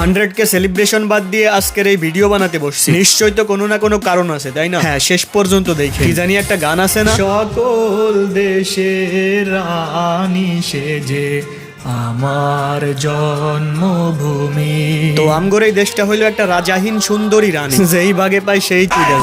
Hundred কে celebration বাদ দিয়ে আজকের এই ভিডিও বানাতে বসছি। নিশ্চয়ই তো কোনো না কোনো কারণ আছে তাই না? হ্যাঁ শেষ পর্যন্ত দেখে। কি জানি একটা গান আছে না? সকল দেশের রানী সেজে আমার জন্মভূমি। তো আমগর এই দেশটা হইল একটা রাজাহীন সুন্দরী রানী। যেই ভাগে পাই সেই চুড়ে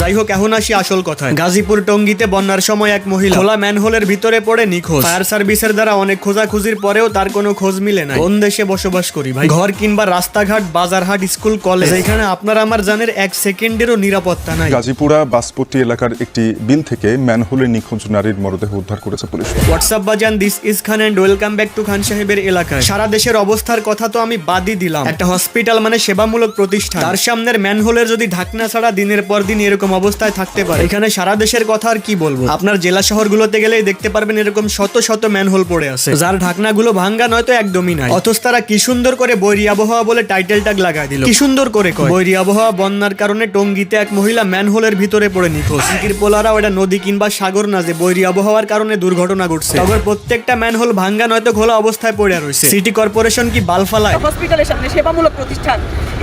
যাই হোক এখন আসি আসল কথায়। গাজীপুর টঙ্গিতে বন্যার সময় এক মহিলা খোলা ম্যানহোলের ভিতরে পড়ে নিখোঁজ। ফায়ার সার্ভিসের দ্বারা অনেক খোঁজাখুঁজির পরেও তার কোনো খোঁজ মিলে না কোন দেশে বসবাস করি ভাই? ঘর কিংবা রাস্তাঘাট বাজারহাট স্কুল কলেজ। এখানে আপনার আমার জানের এক সেকেন্ডেরও নিরাপত্তা নাই। গাজীপুরা বাসপট্টি এলাকার একটি বিল থেকে ম্যানহোলে নিখোঁজ নারীর মরদেহ উদ্ধার করেছে পুলিশ। হোয়াটসঅ্যাপ বাজান this is Khan and welcome back to Khan সাহেবের এলাকায়। সারা দেশের অবস্থার কথা তো আমি বাদই দিলাম। একটা হসপিটাল মানে সেবামূলক প্রতিষ্ঠান। তার সামনের ম্যানহোলের যদি ঢাকনা ছাড়া দিনের পর দিন এরকম অবস্থায় থাকতে পারে। এখানে সারা দেশের কথা আর কি বলব? আপনার জেলা শহরগুলোতে গেলেই দেখতে পারবেন এরকম শত শত ম্যানহোল পড়ে আছে। যার ঢাকনাগুলো ভাঙ্গা নয়তো একদমই নাই। অথচ তারা কি সুন্দর করে বৈরী আবহাওয়া বলে টাইটেল ট্যাগ লাগাই দিল। কি সুন্দর করে কয়? বৈরী আবহাওয়া বন্যার কারণে টঙ্গিতে এক মহিলা ম্যানহোলের ভিতরে পড়ে নিখোঁজ। সিকির পোলারা ওটা নদী কিংবা সাগর না যে বৈরী আবহাওয়ার কারণে দুর্ঘটনা ঘটছে। তবে প্রত্যেকটা ম্যানহোল ভাঙ্গা নয়তো খোলা অবস্থায় পড়ে রয়েছে। সিটি কর্পোরেশন কি বালফালায় হসপিটালের সামনে সেবামূলক প্রতিষ্ঠান।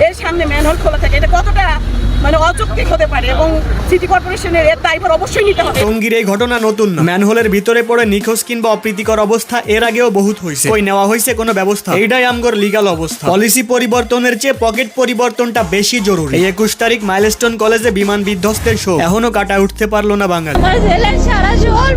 এর সামনে ম্যানহোল খোলা থাকে। এটা কতটা মানে অযৌক্তিক হতে পারে এবং সিটি কর্পোরেশনের এর দায়ভার অবশ্যই নিতে হবে। টঙ্গীর এই ঘটনা নতুন না। ম্যানহোলের ভিতরে পড়ে নিখোঁজ কিংবা অপ্রীতিকর অবস্থা এর আগেও বহুত হয়েছে। ওই নেওয়া হয়েছে কোনো ব্যবস্থা? এইটাই আমগর লিগাল অবস্থা। পলিসি পরিবর্তনের চেয়ে পকেট পরিবর্তনটা বেশি জরুরি। এই একুশ তারিখ মাইলস্টোন কলেজে বিমান বিধ্বস্তের শো এখনও কাটা উঠতে পারল না বাঙালি। সারা জল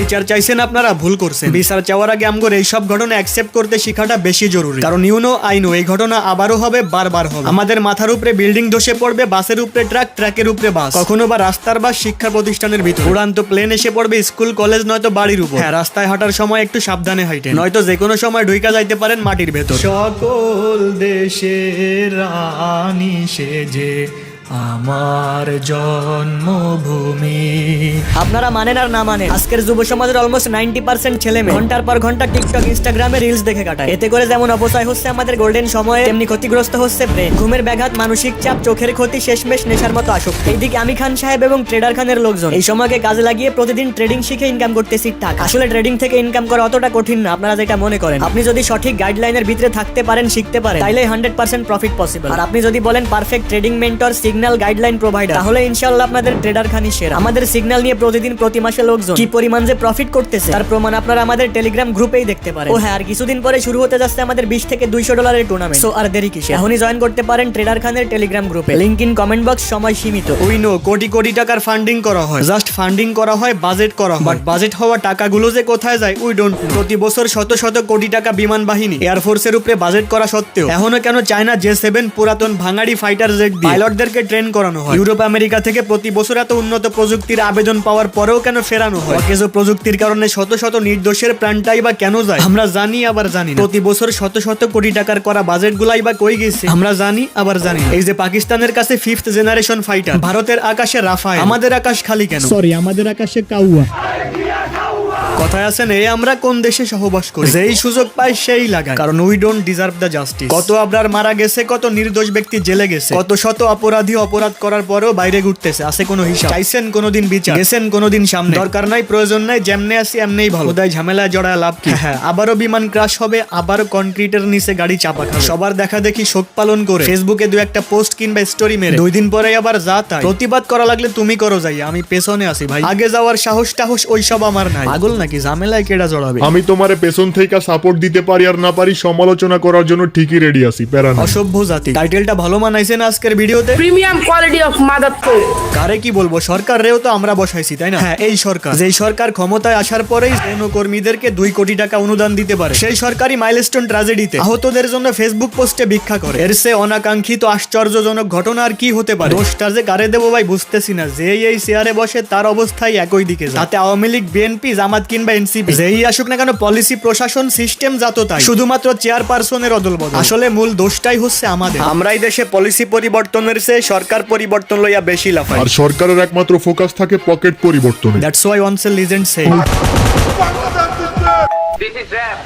বিচার চাইছেন আপনারা ভুল করছেন। বিচার চাওয়ার আগে আমগর এইসব ঘটনা অ্যাকসেপ্ট করতে শেখাটা বেশি জরুরি। কারণ ইউনো আইনো এই ঘটনা আবারও হবে বারবার হবে। আমাদের মাথার উপরে বিল্ডিং ধসে পড়বে বাসের উপরে ট্রাক ট্রাকের উপরে বাস কখনো বা রাস্তার বাস শিক্ষা প্রতিষ্ঠানের ভিতর। উড়ান্ত প্লেন এসে পড়বে স্কুল কলেজ নয়তো বাড়ির উপর। হ্যাঁ রাস্তায় হাঁটার সময় একটু সাবধানে হাইটেন নয়তো যে কোনো সময় ঢুইকা যাইতে পারেন মাটির ভেতর। সকল দেশের রানী সেজে আমার জন্মভূমি আপনারা মানেন আর না মানেন, আজকের যুব সমাজের অলমোস্ট নাইনটি পার্সেন্ট ছেলে মেয়ে ঘণ্টার পর ঘণ্টা টিকটক ইনস্টাগ্রামে রিলস দেখে কাটায়। এতে করে যেমন অপচয় হচ্ছে আমাদের গোল্ডেন সময়ে, তেমনি ক্ষতিগ্রস্ত হচ্ছে ব্রেন ঘুমের ব্যাঘাত, মানসিক চাপ, চোখের ক্ষতি, শেষমেশ নেশার মতো আসক্তি। এইদিকে আমি খান সাহেব এবং ট্রেডার খানের লোকজন। এই সময়কে কাজে লাগিয়ে প্রতিদিন ট্রেডিং শিখে ইনকাম করতেছি টাকা। আসলে ট্রেডিং থেকে ইনকাম করা অতটা কঠিন না, আপনারা যেটা মনে করেন। আপনি যদি সঠিক গাইডলাইনের ভিতরে থাকতে পারেন, শিখতে পারেন, তাইলে হান্ড্রেড পার্সেন্ট প্রফিট পসিবল আর আপনি যদি বলেন perfect trading mentor signal guideline provider তাহলে ইনশাল্লাহ আপনাদের ট্রেডার খানি সেরা। আমাদের সিগন্যাল নিয়ে প্রতিদিন, প্রতি মাসে লোকজন কি পরিমাণ যে প্রফিট করতেছে, তার প্রমাণ আপনারা আমাদের টেলিগ্রাম গ্রুপেই দেখতে পারেন। ও হ্যাঁ আর কিছুদিন পরে শুরু হতে যাচ্ছে আমাদের বিশ থেকে দুইশো ডলারের টুর্নামেন্ট সো, আর দেরি কিসে? এখনই জয়েন করতে পারেন ট্রেডার খানের টেলিগ্রাম গ্রুপে লিঙ্ক ইন কমেন্ট বক্স সময় সীমিত। উই নো কোটি কোটি টাকার ফান্ডিং করা হয়। জাস্ট ফান্ডিং করা হয় বাজেট করা বাট বাজেট হওয়া টাকাগুলো যে কোথায় যায় উই ডোন্ট প্রতি বছর শত শত কোটি টাকা বিমান বাহিনী এয়ারফোর্সের উপরে বাজেট করা সত্ত্বেও, এখনও কেন চায়না জে সেভেন পুরাতন ভাঙাড়ি ফাইটার জেট পাইলটদেরকে ট্রেন করানো হয়? ইউরোপ আমেরিকা থেকে প্রতি বছর এত উন্নত প্রযুক্তির আবেদন পাওয়ার পরেও কেন ফেরানো হয়? অকেজো প্রযুক্তির কারণে শত শত নির্দোষের প্রাণটাই বা কেন যায়? আমরা জানি আবার জানি প্রতি বছর শত শত কোটি টাকার করা বাজেট গুলাই বা কই গেছে? আমরা জানি আবার জানি এই যে পাকিস্তানের কাছে ফিফথ জেনারেশন ফাইটার ভারতের আকাশে রাফায় আমাদের আকাশ খালি কেন? সরি আমাদের আকাশে কাউয়া। কথায় আছেন এই আমরা কোন দেশে সহবাস করি? যেই সুযোগ পাই সেই লাগায় কারণ we don't deserve the justice কত আবরার মারা গেছে কত নির্দোষ ব্যক্তি জেলে গেছে কত শত অপরাধী অপরাধ করার পরেও বাইরে ঘুরতেছে আছে কোনো হিসাব? চাইছেন কোনোদিন বিচার? গেছেন কোনোদিন সামনে? দরকার নাই প্রয়োজন নাই যেমনে আসি এমনেই ভালো। তাই ঝামেলায় জড়ায় লাভ কি? হ্যাঁ আবারও বিমান ক্রাশ হবে আবারও কনক্রিটের নিচে গাড়ি চাপা খাবে। সবার দেখা দেখি শোক পালন করে। ফেসবুকে দু একটা পোস্ট কিংবা স্টোরি মেরে। দুই দিন পরে আবার যা তাই। প্রতিবাদ করা লাগলে তুমি করো যাই আমি পেছনে আসি ভাই। আগে যাওয়ার সাহস টাহস ওইসব আমার নাই। পাগল নাকি ঝামেলায় কেডা জড়াবে? আমি তোমারে পেছন থেকে সাপোর্ট দিতে পারি আর না পারি সমালোচনা করার জন্য ঠিকই রেডি আছি প্যারা নাই। অসভ্য জাতি। টাইটেলটা ভালো মানাইছেন আজকের ভিডিওতে? প্রিমিয়াম কোয়ালিটি অফ মাদার কারে কি বলব সরকার রেও তো আমরা বসাইছি তাই না? হ্যাঁ এই সরকার। যেই সরকার ক্ষমতায় আসার পরেই কর্মীদেরকে দুই কোটি টাকা অনুদান দিতে পারে সেই সরকারি মাইলস্টোন ট্রাজেডিতে আহতদের জন্য ফেসবুক পোস্টে ভিক্ষা করে। এর সে অনাকাঙ্ক্ষিত আশ্চর্যজনক ঘটনা আর কি হতে পারে? দোষটা যে কারে দেবো ভাই বুঝতেছি না। যেই এই চেয়ারে বসে তার অবস্থায় একই দিকে যায়। তাতে আওয়ামী লীগ বিএনপি জামাত কিংবা এনসিপি যেই আসুক না কেন পলিসি প্রশাসন সিস্টেম যত তাই শুধুমাত্র চেয়ারপারসনের অদল বদল আসলে মূল দোষটাই হচ্ছে আমাদের আমরাই দেশে পলিসি পরিবর্তনের চেয়ে সরকার পরিবর্তন লইয়া বেশি লাফাই আর সরকারের একমাত্র ফোকাস থাকে পকেট পরিবর্তনে that's why once a legend say This is rap.